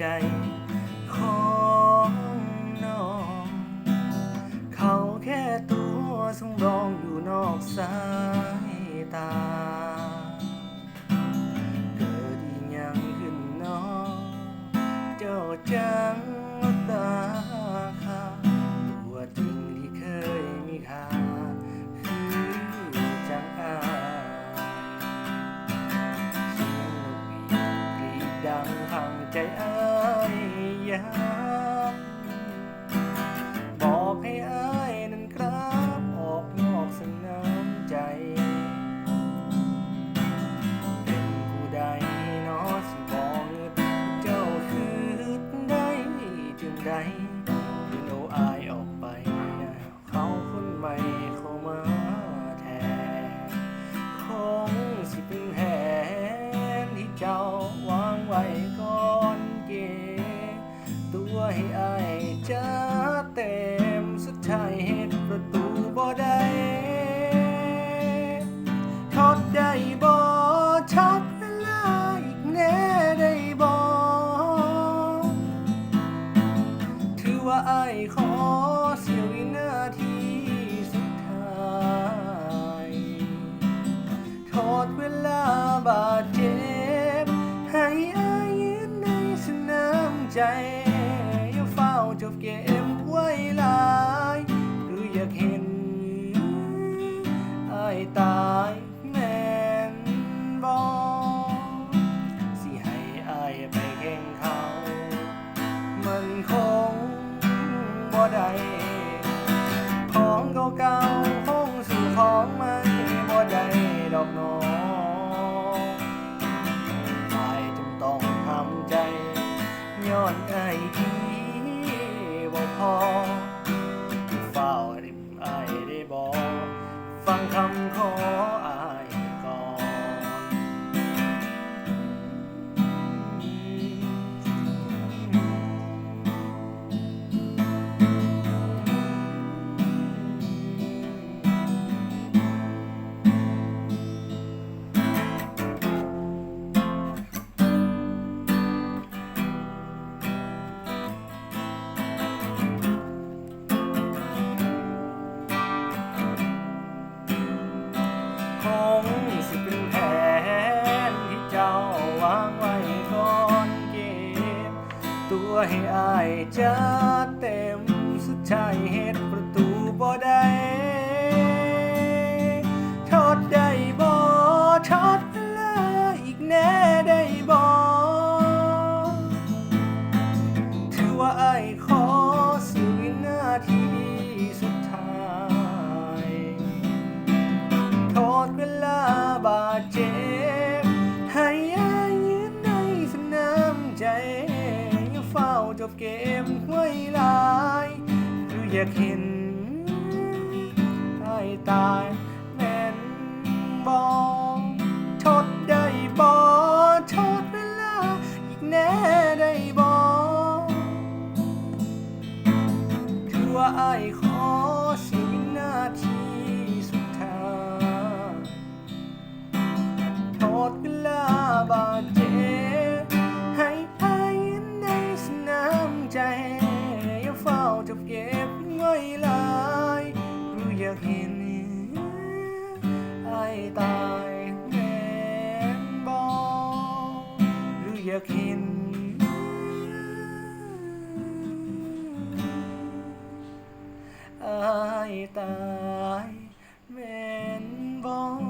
ใจของน้อง เขาแค่ตัวสำรองอยู่นอกสายตา บาดเจ็บ ให้อายยืนในสนามใจ อย่าเฝ้าจบเกมไว้ลาย หรืออยากเห็นอายตายแม่นบอสิให้อายไปแข่งเขา มันคงบ่ได้ำขอ สุดท้ายเหตุประตูบ่ได้ทอดได้บ่ทอดเวลาอีกแน่ได้บ่ถือว่าไอ้ขอสิวินาทีสุดท้ายทอดเวลาบาดเจ็บให้อายยืนในสนามใจย่าเฝ้าจบเกมไว้ลาย อยากเห็นไอ้ตายแม่นบองทดได้บอทดเวลาอีกแน่ได้บอถือว่าไอ้ขอสิวินาทีสุดท้ายทดเวลาบาด กเห็นไอ้ตายแม่นบอหรืออยากเห็นอายตายแม่นบอ